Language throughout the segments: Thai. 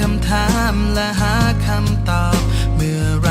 คำถามและหาคำตอบเมื่อไร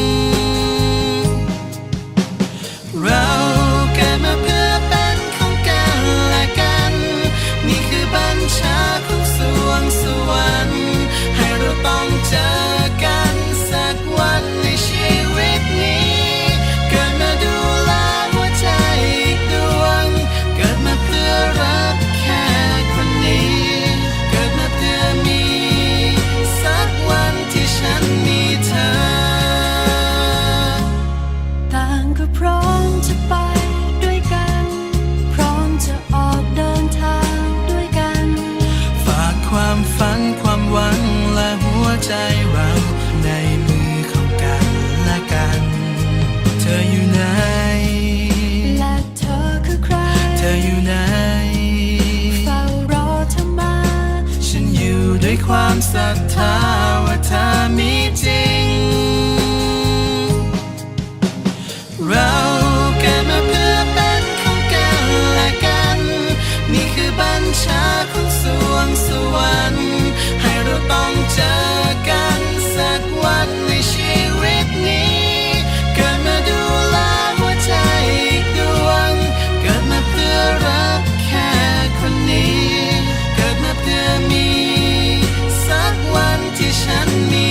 ศรัทธาว่าเธอมีจริง เรากิดมาเพื่อเป็นของกันและกัน นี่คือบัญชาของสวงสวรรค์ให้เราต้องเจอ politician me.